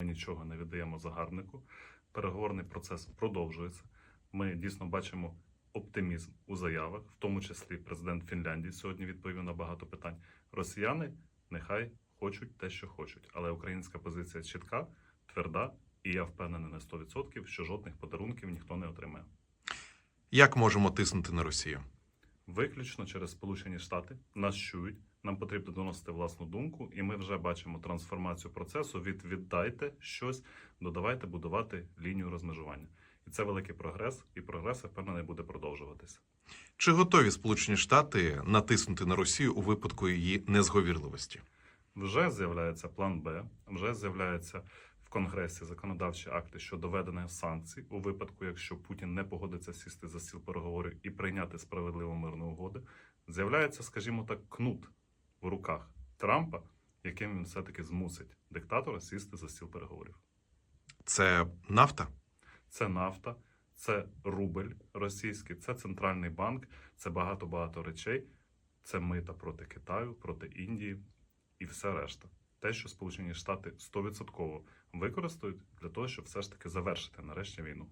Ми нічого не віддаємо загарбнику. Переговорний процес продовжується. Ми дійсно бачимо оптимізм у заявах, в тому числі президент Фінляндії сьогодні відповів на багато питань. Росіяни нехай хочуть те, що хочуть, але українська позиція чітка, тверда, і я впевнений на 100%, що жодних подарунків ніхто не отримає. Як можемо тиснути на Росію? Виключно через Сполучені Штати нас чують. Нам потрібно доносити власну думку, і ми вже бачимо трансформацію процесу від віддайте щось до давайте будувати лінію розмежування. І це великий прогрес, і прогрес я впевнений буде продовжуватися. Чи готові Сполучені Штати натиснути на Росію у випадку її незговірливості? Вже з'являється план Б, вже з'являється в Конгресі законодавчі акти щодо введення санкцій у випадку, якщо Путін не погодиться сісти за стіл переговорів і прийняти справедливу мирну угоду. З'являється, скажімо так, кнут в руках Трампа, яким він все-таки змусить диктатора сісти за стіл переговорів. Це нафта? Це нафта, це рубль російський, це центральний банк, це багато багато речей. Це мита проти Китаю, проти Індії і все решта. Те, що Сполучені Штати 100% використають для того, щоб все ж таки завершити нарешті війну.